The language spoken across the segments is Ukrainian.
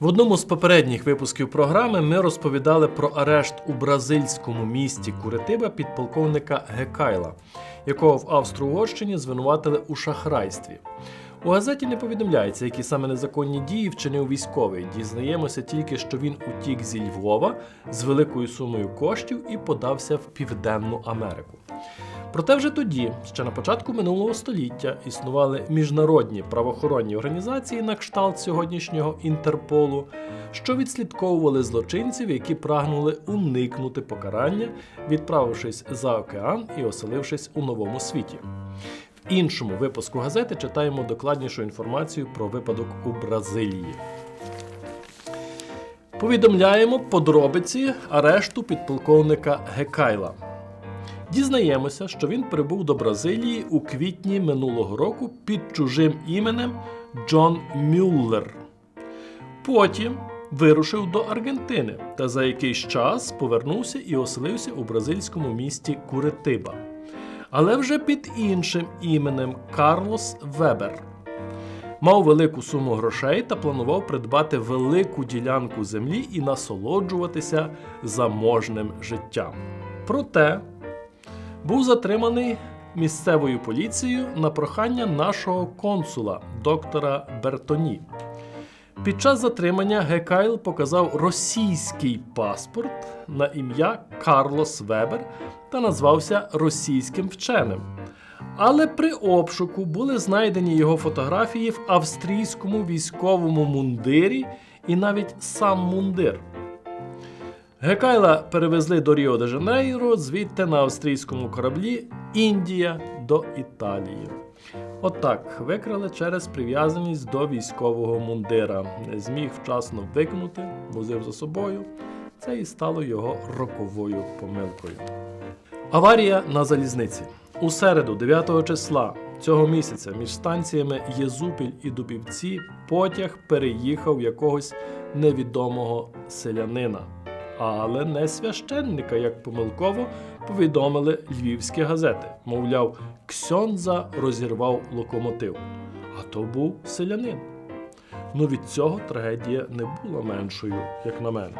В одному з попередніх випусків програми ми розповідали про арешт у бразильському місті Куритиба підполковника Гекайла, якого в Австро-Угорщині звинуватили у шахрайстві. У газеті не повідомляється, які саме незаконні дії вчинив військовий. Дізнаємося тільки, що він утік зі Львова з великою сумою коштів і подався в Південну Америку. Проте вже тоді, ще на початку минулого століття, існували міжнародні правоохоронні організації на кшталт сьогоднішнього Інтерполу, що відслідковували злочинців, які прагнули уникнути покарання, відправившись за океан і оселившись у новому світі. В іншому випуску газети читаємо докладнішу інформацію про випадок у Бразилії. Повідомляємо подробиці арешту підполковника Гекайла. Дізнаємося, що він прибув до Бразилії у квітні минулого року під чужим іменем Джон Мюллер. Потім вирушив до Аргентини та за якийсь час повернувся і оселився у бразильському місті Куритиба. Але вже під іншим іменем Карлос Вебер. Мав велику суму грошей та планував придбати велику ділянку землі і насолоджуватися заможним життям. Проте був затриманий місцевою поліцією на прохання нашого консула, доктора Бертоні. Під час затримання Гекайл показав російський паспорт на ім'я Карлос Вебер та назвався російським вченим. Але при обшуку були знайдені його фотографії в австрійському військовому мундирі і навіть сам мундир. Гекайла перевезли до Ріо де Жанейро, звідти на австрійському кораблі Індія до Італії. Отак викрали через прив'язаність до військового мундира. Не зміг вчасно викинути, возив за собою. Це і стало його роковою помилкою. Аварія на залізниці. У середу, 9 числа цього місяця, між станціями Єзупіль і Дубівці потяг переїхав якогось невідомого селянина, але не священника, як помилково повідомили львівські газети. Мовляв, Ксьонза розірвав локомотив. А то був селянин. Ну від цього трагедія не була меншою, як на мене.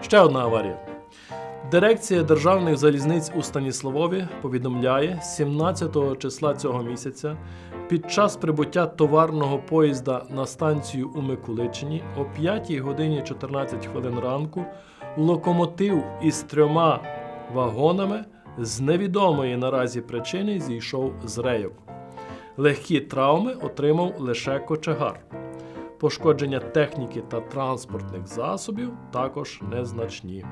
Ще одна аварія. Дирекція державних залізниць у Станіславові повідомляє 17 числа цього місяця під час прибуття товарного поїзда на станцію у Микуличині о 5 годині 14 хвилин ранку локомотив із трьома вагонами з невідомої наразі причини зійшов з рейок. Легкі травми отримав лише кочегар. Пошкодження техніки та транспортних засобів також незначні.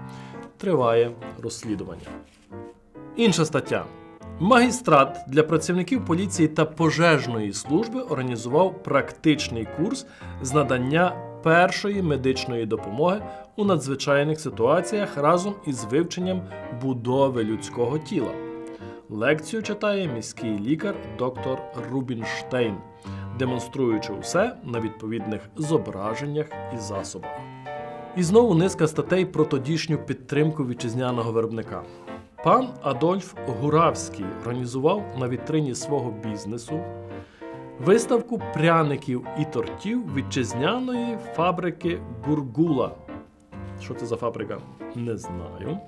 Триває розслідування. Інша стаття. Магістрат для працівників поліції та пожежної служби організував практичний курс з надання першої медичної допомоги у надзвичайних ситуаціях разом із вивченням будови людського тіла. Лекцію читає міський лікар доктор Рубінштейн, демонструючи усе на відповідних зображеннях і засобах. І знову низка статей про тодішню підтримку вітчизняного виробника. Пан Адольф Гуравський організував на вітрині свого бізнесу виставку пряників і тортів вітчизняної фабрики Гургула. Що це за фабрика? Не знаю.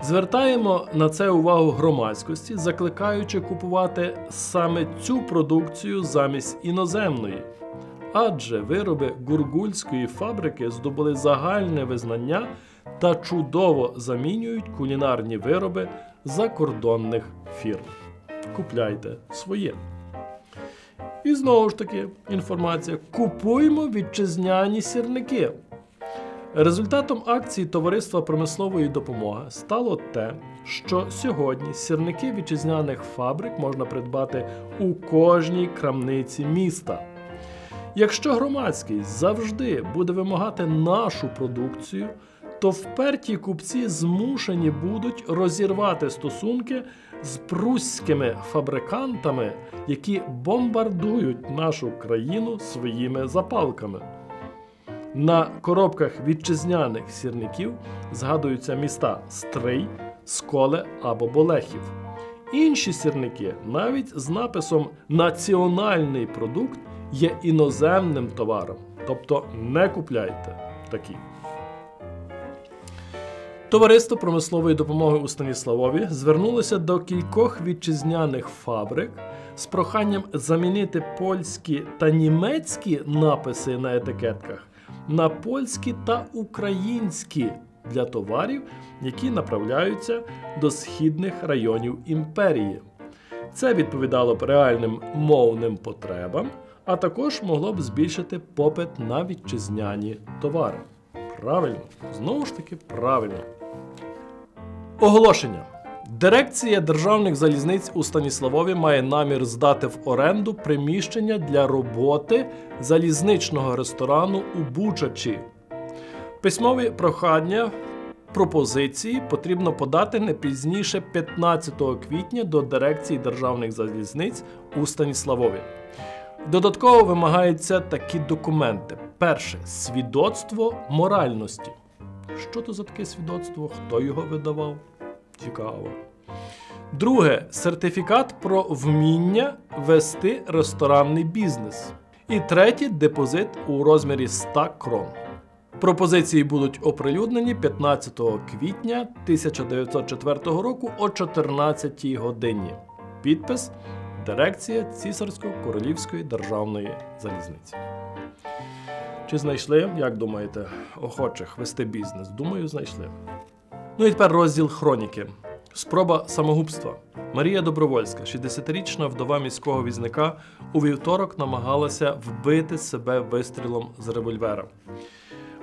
Звертаємо на це увагу громадськості, закликаючи купувати саме цю продукцію замість іноземної. Адже вироби гургульської фабрики здобули загальне визнання та чудово замінюють кулінарні вироби закордонних фірм. Купляйте своє. І знову ж таки інформація: купуймо вітчизняні сірники. Результатом акції Товариства промислової допомоги стало те, що сьогодні сірники вітчизняних фабрик можна придбати у кожній крамниці міста. Якщо громадськість завжди буде вимагати нашу продукцію, то вперті купці змушені будуть розірвати стосунки з прусськими фабрикантами, які бомбардують нашу країну своїми запалками. На коробках вітчизняних сірників згадуються міста Стрий, Сколе або Болехів. Інші сірники навіть з написом Національний продукт є іноземним товаром, тобто не купляйте такі. Товариство промислової допомоги у Станіславові звернулося до кількох вітчизняних фабрик з проханням замінити польські та німецькі написи на етикетках на польські та українські для товарів, які направляються до східних районів імперії. Це відповідало б реальним мовним потребам, а також могло б збільшити попит на вітчизняні товари. Правильно, знову ж таки, правильно. Оголошення. Дирекція державних залізниць у Станіславові має намір здати в оренду приміщення для роботи залізничного ресторану у Бучачі. Письмові прохання пропозиції потрібно подати не пізніше 15 квітня до дирекції державних залізниць у Станіславові. Додатково вимагаються такі документи: перше свідоцтво моральності. Що то за таке свідоцтво? Хто його видавав? Цікаво. Друге сертифікат про вміння вести ресторанний бізнес. І третє депозит у розмірі 100 крон. Пропозиції будуть оприлюднені 15 квітня 1904 року о 14 годині. Підпис Дирекція Цісарсько-Королівської державної залізниці. Чи знайшли, як думаєте, охочих вести бізнес? Думаю, знайшли. Ну і тепер розділ хроніки. Спроба самогубства. Марія Добровольська, 60-річна вдова міського візника, у вівторок намагалася вбити себе вистрілом з револьвера.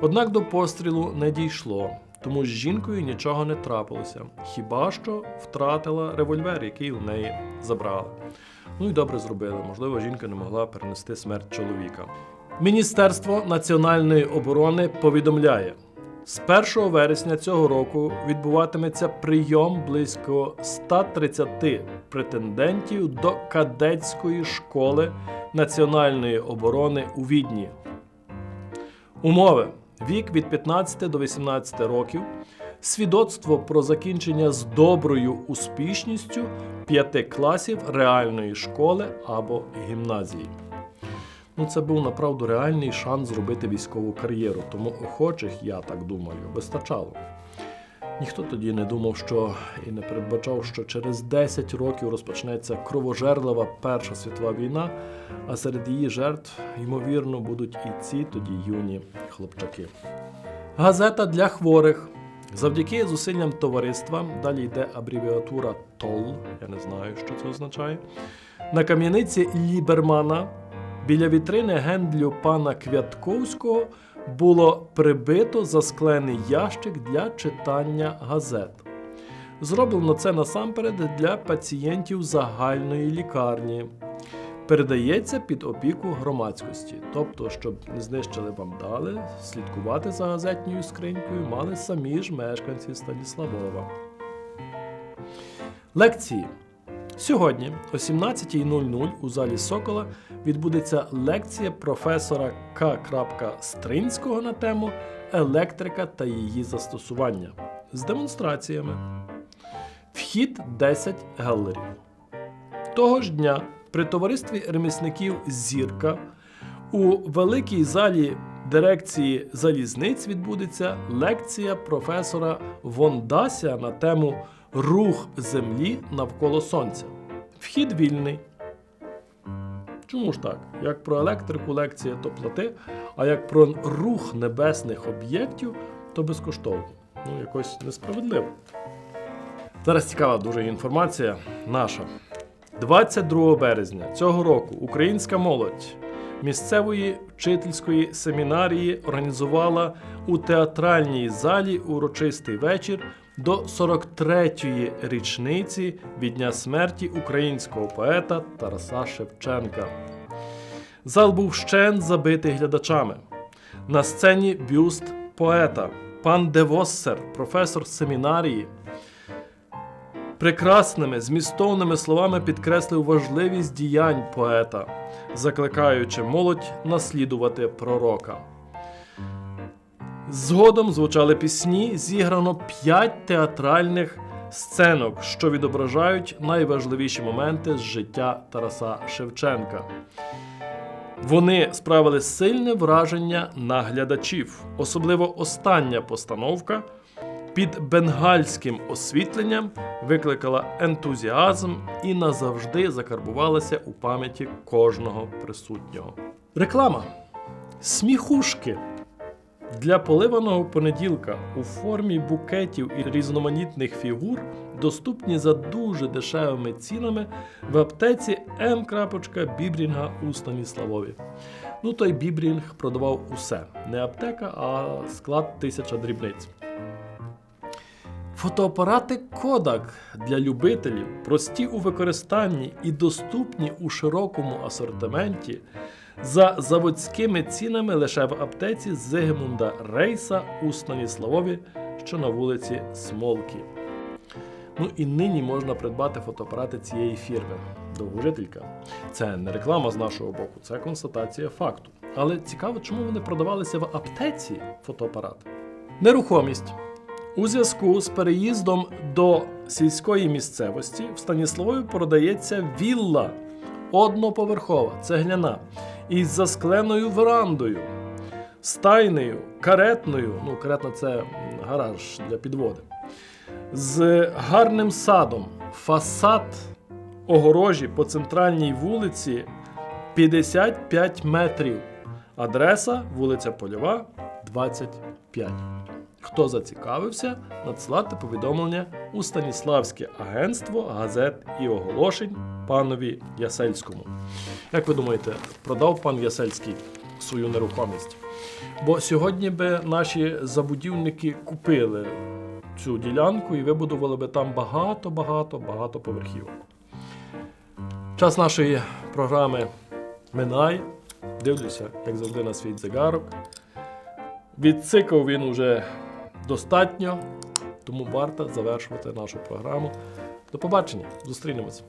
Однак до пострілу не дійшло, тому з жінкою нічого не трапилося, хіба що втратила револьвер, який у неї забрали. Ну і добре зробили. Можливо, жінка не могла перенести смерть чоловіка. Міністерство національної оборони повідомляє. З 1 вересня цього року відбуватиметься прийом близько 130 претендентів до кадетської школи національної оборони у Відні. Умови: вік від 15 до 18 років, свідоцтво про закінчення з доброю успішністю 5 класів реальної школи або гімназії. Ну, це був направду реальний шанс зробити військову кар'єру, тому охочих, я так думаю, вистачало. Ніхто тоді не думав, що і не передбачав, що через 10 років розпочнеться кровожерлива Перша світова війна, а серед її жертв, ймовірно, будуть і ці тоді юні хлопчаки. Газета для хворих. Завдяки зусиллям товариства, далі йде абревіатура ТОЛ, я не знаю, що це означає. На кам'яниці Лібермана біля вітрини гендлю пана Квятковського було прибито засклений ящик для читання газет. Зроблено це насамперед для пацієнтів загальної лікарні. Передається під опіку громадськості, тобто, щоб не знищили вандали, слідкувати за газетньою скринькою мали самі ж мешканці Станіславова. Лекції. Сьогодні о 17.00 у залі Сокола відбудеться лекція професора К. Стринського на тему електрика та її застосування з демонстраціями. Вхід 10 гелерів. Того ж дня при товаристві ремісників Зірка у великій залі дирекції залізниць відбудеться лекція професора Вондася на тему Рух Землі навколо Сонця. Вхід вільний. Чому ж так? Як про електрику лекція, то плати, а як про рух небесних об'єктів, то безкоштовно. Ну, якось несправедливо. Зараз цікава дуже інформація наша. 22 березня цього року українська молодь місцевої вчительської семінарії організувала у театральній залі урочистий вечір до 43-ї річниці від дня смерті українського поета Тараса Шевченка. Зал був щен забитий глядачами. На сцені бюст поета, пан Девоссер, професор семінарії. Прекрасними змістовними словами підкреслив важливість діянь поета, закликаючи молодь наслідувати пророка. Згодом звучали пісні, зіграно п'ять театральних сценок, що відображають найважливіші моменти з життя Тараса Шевченка. Вони справили сильне враження на глядачів, особливо остання постановка під бенгальським освітленням викликала ентузіазм і назавжди закарбувалася у пам'яті кожного присутнього. Реклама. Сміхушки. Для поливаного понеділка у формі букетів і різноманітних фігур доступні за дуже дешевими цінами в аптеці М. Бібрінга у Станіславові. Ну той Бібрінг продавав усе. Не аптека, а склад тисяча дрібниць. Фотоапарати Kodak для любителів, прості у використанні і доступні у широкому асортименті за заводськими цінами лише в аптеці Зигмунда Рейса у Станіславові, що на вулиці Смолки. Ну і нині можна придбати фотоапарати цієї фірми. Довгожителька. Це не реклама з нашого боку, це констатація факту. Але цікаво, чому вони продавалися в аптеці фотоапарати. Нерухомість. У зв'язку з переїздом до сільської місцевості в Станіславові продається вілла одноповерхова, цегляна, із заскленою верандою, стайнею, каретною. Ну, каретна це гараж для підводи. З гарним садом, фасад огорожі по центральній вулиці 55 метрів. Адреса вулиця Польова, 25. Хто зацікавився, надсилати повідомлення у Станіславське агентство газет і оголошень панові Ясельському. Як ви думаєте, продав пан Ясельський свою нерухомість? Бо сьогодні би наші забудівники купили цю ділянку і вибудували би там багато, багато, багато поверхів. Час нашої програми минає. Дивлюся, як завжди, на свій дзигарок. Відцикав він уже достатньо, тому варто завершувати нашу програму. До побачення, зустрінемось.